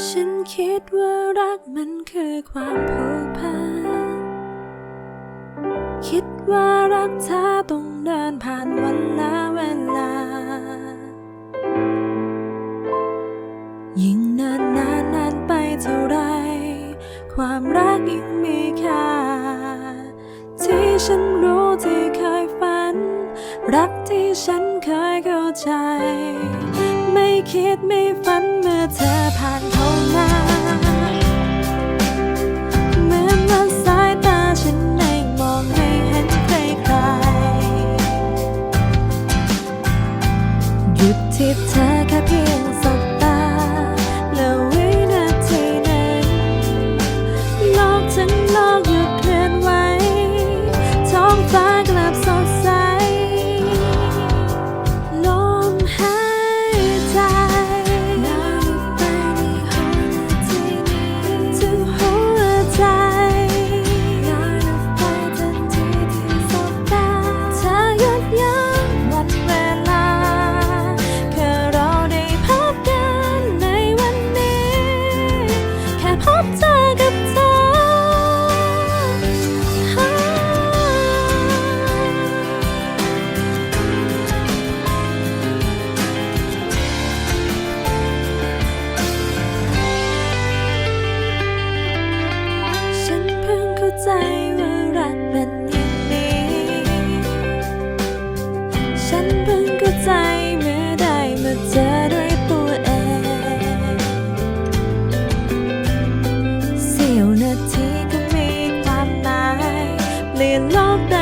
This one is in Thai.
ฉันคิดว่ารักมันคือความผูกพัน คิดว่ารักเธอต้องเดินผ่านวันละเวลา ยิ่งนินนานนานไปเท่าไร ความรักยิ่งมีค่า ที่ฉันรู้ที่เคยฝัน รักที่ฉันเคยเข้าใจ ไม่คิดไม่ฝันเมื่อเธอ ยุดที่เธ ยวนาทีก็มีความหมายเปลี่ยนโลกได้